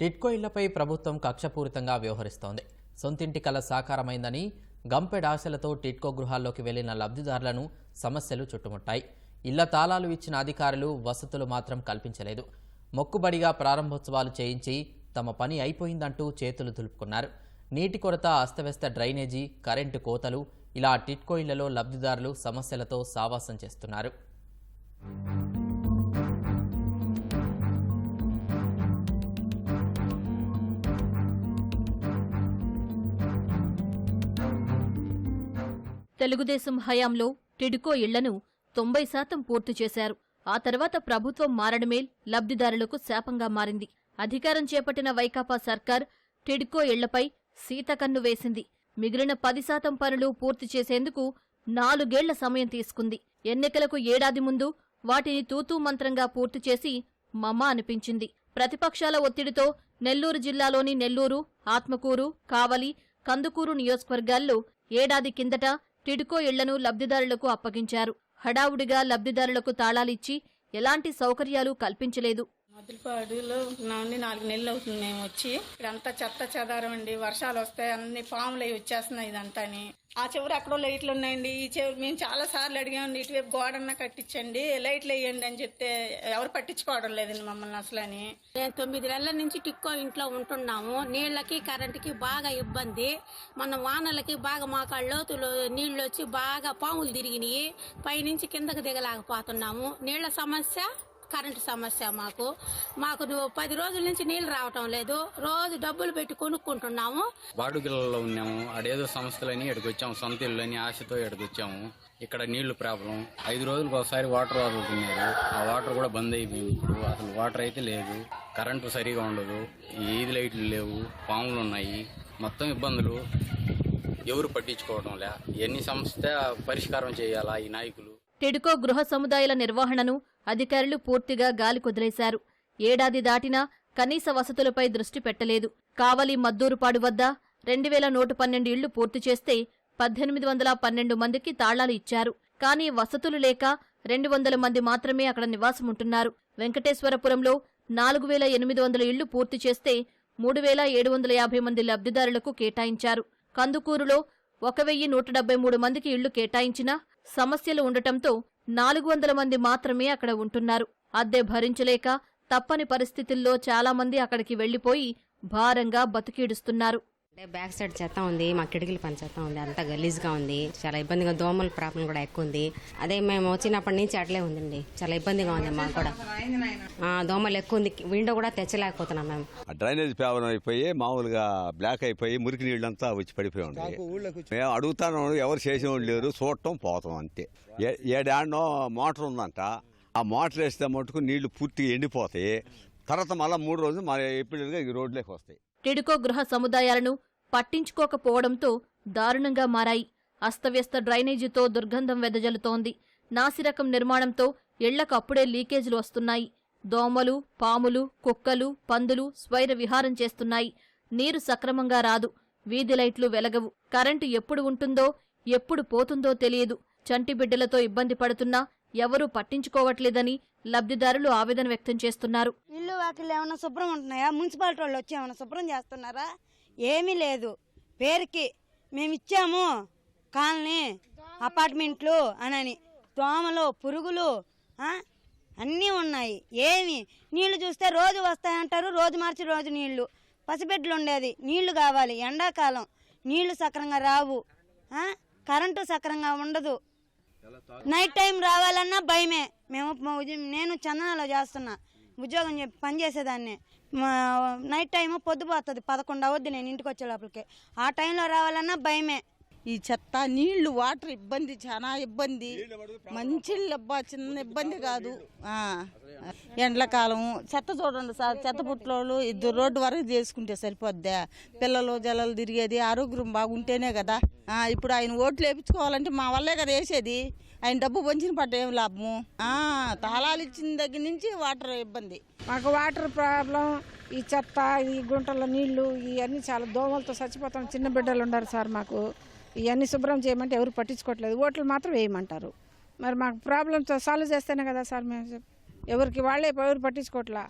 టిట్కో ఇళ్ళపై ప్రభుత్వం కక్షపూరితంగా వ్యవహరిస్తోంది. సొంతింటి కల సాకారమైందని గంపెడ్ ఆశలతో టిట్కో గృహాల్లోకి వెళ్ళిన లబ్ధిదారులను సమస్యలు చుట్టుముట్టాయి. ఇళ్ళ తాళాలు ఇచ్చిన అధికారులు వసతులు మాత్రం కల్పించలేదు. మొక్కుబడిగా ప్రారంభోత్సవాలు చేయించి తమ పని అయిపోయిందంటూ చేతులు దులుపుకున్నారు. నీటి కొరత అస్తవ్యస్త డ్రైనేజీ కరెంటు కోతలు ఇలా టిట్కో ఇళ్ళలో లబ్ధిదారులు సమస్యలతో సావాసం చేస్తున్నారు. తెలుగుదేశం హయాంలో టిడ్కో ఇళ్ళను తొంభై శాతం పూర్తి చేశారు. ఆ తర్వాత ప్రభుత్వం మారడమే లబ్ధిదారులకు శాపంగా మారింది. అధికారం చేపట్టిన వైకాపా సర్కార్ టిడ్కో ఇళ్ళపై సీతకన్ను వేసింది. మిగిలిన పది శాతం పనులు పూర్తి చేసేందుకు నాలుగేళ్ళ సమయం తీసుకుంది. ఎన్నికలకు ఏడాది ముందు వాటిని తూతూ మంత్రంగా పూర్తి చేసి మమ్మ అనిపించింది. ప్రతిపక్షాల ఒత్తిడితో నెల్లూరు జిల్లాలోని నెల్లూరు ఆత్మకూరు కావలి కందుకూరు నియోజకవర్గాల్లో ఏడాది కిందట టిడ్కో ఇళ్ళను లబ్ధిదారులకు అప్పగించారు. హడావుడిగా లబ్ధిదారులకు తాళాలిచ్చి ఎలాంటి సౌకర్యాలు కల్పించలేదు. మదిలిపాడులో నుండి నాలుగు నెలలు అవుతుంది మేము వచ్చి. ఇక్కడంతా చెత్త చెదారం అండి. వర్షాలు వస్తాయి అన్ని పాములు అవి వచ్చేస్తున్నాయి ఇదంతాని. ఆ చివరి ఎక్కడో లైట్లు ఉన్నాయండి. ఈ చివరి మేము చాలా సార్లు అడిగామండి ఇటువైపు గోడన్న కట్టించండి లైట్లు వేయండి అని చెప్తే ఎవరు పట్టించుకోవడం లేదండి మమ్మల్ని అసలు అని. నేను తొమ్మిది నెలల నుంచి టిక్కో ఇంట్లో ఉంటున్నాము. నీళ్ళకి కరెంటుకి బాగా ఇబ్బంది. మన వానలకి బాగా మాకాళ్ళ నీళ్ళు వచ్చి బాగా పాములు తిరిగినాయి. పైనుంచి కిందకి దిగలేకపోతున్నాము. నీళ్ళ సమస్య? కరెంటు సమస్య మాకు. మాకు పది రోజుల నుంచి నీళ్ళు రావటం లేదు. రోజు డబ్బులు పెట్టి కొనుక్కుంటున్నాము. బాడుగిలలో ఉన్నాము. ఆడేదో సంస్థలని ఇక్కడికి వచ్చాము సొంత ఇల్లు అని ఆశతో ఇక్కడికి వచ్చాము ఇక్కడ నీళ్ళు ప్రాబ్లం. ఐదు రోజులకు ఒకసారి వాటర్ వదులుతున్నారు ఆ వాటర్ కూడా బంద్ అయిపోయింది. ఇప్పుడు అసలు వాటర్ అయితే లేదు. కరెంటు సరిగా ఉండదు. ఈది లైట్లు లేవు. పాములు ఉన్నాయి. మొత్తం ఇబ్బందులు. ఎవరు పట్టించుకోవడం లే. ఎన్ని సంస్థ పరిష్కారం చేయాలా ఈ నాయకులు? టిడ్కో గృహ సముదాయాల నిర్వహణను అధికారులు పూర్తిగా గాలి కుదిలేశారు. ఏడాది దాటినా కనీస వసతులపై దృష్టి పెట్టలేదు. కావలి మద్దూరుపాడు వద్ద రెండు వేల నూట పన్నెండు ఇళ్ళు పూర్తి చేస్తే పద్దెనిమిది వందల పన్నెండు మందికి తాళాలు ఇచ్చారు. కానీ వసతులు లేక రెండు వందల మంది మాత్రమే అక్కడ నివాసముంటున్నారు. వెంకటేశ్వరపురంలో నాలుగు వేల ఎనిమిది వందల ఇళ్ళు పూర్తి చేస్తే మూడు వేల ఏడు వందల యాభై మంది లబ్ధిదారులకు కేటాయించారు. కందుకూరులో ఒక వెయ్యి నూట డెబ్బై మూడు మందికి ఇళ్ళు కేటాయించినా సమస్యలు ఉండటంతో నాలుగు వందల మంది మాత్రమే అక్కడ ఉంటున్నారు. అద్దె భరించలేక తప్పని పరిస్థితుల్లో చాలా మంది అక్కడికి వెళ్ళిపోయి భారంగా బతికీడుస్తున్నారు. బ్యాక్ సైడ్ చెత్త ఉంది మా కిటికీల పని చెత్త ఉంది అంతా గలీజ్గా ఉంది. చాలా ఇబ్బందిగా దోమల ప్రాబ్లం కూడా ఎక్కువ ఉంది. అదే మేము వచ్చినప్పటి నుంచి అట్లే ఉందండి. చాలా ఇబ్బందిగా ఉంది మాకు కూడా. ఆ, దోమలు ఎక్కువ ఉంది. విండో కూడా తెచ్చలేకపోతున్నాం మేము. ఆ డ్రైనేజ్ ప్రాబ్లం అయిపోయి మామూలుగా బ్లాక్ అయిపోయి మురికి నీళ్ళంతా వచ్చి పడిపోయి ఉంది. మేము అడుగుతాను ఎవరు చేసేవాళ్ళు లేరు చూడటం పోతాం అంతే. ఏ- ఏడాడనో మోటార్ ఉందంట. ఆ మోటార్ వేస్తే మటుకు నీళ్ళు పూర్తిగా ఎండిపోతాయి. తర్వాత మళ్ళీ మూడు రోజులు మన ఎప్పుడు ఈ రోడ్లోకి వస్తాయి. టిడ్కో గృహ సముదాయాలను పట్టించుకోకపోవడంతో దారుణంగా మారాయి. అస్తవ్యస్త డ్రైనేజీతో దుర్గంధం వెదజల్లుతోంది. నాసిరకం నిర్మాణంతో ఇళ్ళకు అప్పుడే లీకేజీలు వస్తున్నాయి. దోమలు పాములు కుక్కలు పందులు స్వైర విహారం చేస్తున్నాయి. నీరు సక్రమంగా రాదు. వీధి లైట్లు వెలగవు. కరెంటు ఎప్పుడు ఉంటుందో ఎప్పుడు పోతుందో తెలియదు. చంటి బిడ్డలతో ఇబ్బంది పడుతున్నా ఎవరూ పట్టించుకోవట్లేదని లబ్ధిదారులు ఆవేదన వ్యక్తం చేస్తున్నారు. ఇల్లు వాకిళ్ళు ఏమైనా శుభ్రం ఉంటున్నాయా? మున్సిపాలిటీ వాళ్ళు వచ్చి ఏమైనా శుభ్రం చేస్తున్నారా? ఏమీ లేదు. పేరుకి మేము ఇచ్చాము కాలనీ అపార్ట్మెంట్లు అనని దోమలు పురుగులు అన్నీ ఉన్నాయి. ఏమి? నీళ్ళు చూస్తే రోజు వస్తాయంటారు రోజు మార్చి రోజు నీళ్ళు. పసిబిడ్డలు ఉండేది నీళ్ళు కావాలి. ఎండాకాలం. నీళ్ళు సక్రంగా రావు. కరెంటు సక్రంగా ఉండదు. నైట్ టైం రావాలన్నా భయమే. మేము నేను చందనాలో చేస్తున్నా. ఉద్యోగం చెప్పి పని చేసేదాన్ని. నైట్ టైము పొద్దుపోతుంది పదకొండు అవద్ది నేను ఇంటికి వచ్చే లోపలికి ఆ టైంలో రావాలన్నా భయమే. ఈ చెత్త నీళ్ళు వాటర్ ఇబ్బంది చాలా ఇబ్బంది. మంచి అబ్బా చిన్న ఇబ్బంది కాదు. ఆ. ఎండ్లకాలం. చెత్త చూడండి సార్ చెత్త పుట్లోళ్ళు ఇద్దరు రోడ్డు వరకు చేసుకుంటే సరిపోద్దా? పిల్లలు జల్లలు తిరిగేది ఆరోగ్యం బాగుంటేనే కదా. ఆ, ఇప్పుడు ఆయన ఓట్లు వేయించుకోవాలంటే మా వల్లే కదా వేసేది. ఆయన డబ్బు పంచిన పడ్డ ఏం లాభము? ఆ, తాళాలు ఇచ్చిన దగ్గర నుంచి వాటర్ ఇబ్బంది. మాకు వాటర్ ప్రాబ్లం ఈ చెత్త ఈ గుంటల నీళ్ళు ఇవన్నీ చాలా దోమలతో చచ్చిపోతాం. చిన్న బిడ్డలు ఉన్నారు సార్ మాకు. ఇవన్నీ శుభ్రం చేయమంటే ఎవరు పట్టించుకోవట్లేదు. ఓట్లు మాత్రం వేయమంటారు. మరి మాకు ప్రాబ్లమ్స్ సాల్వ్ చేస్తేనే కదా సార్ మేము ఎవరికి వాళ్ళే ఎవరు పట్టించుకోవట్లా?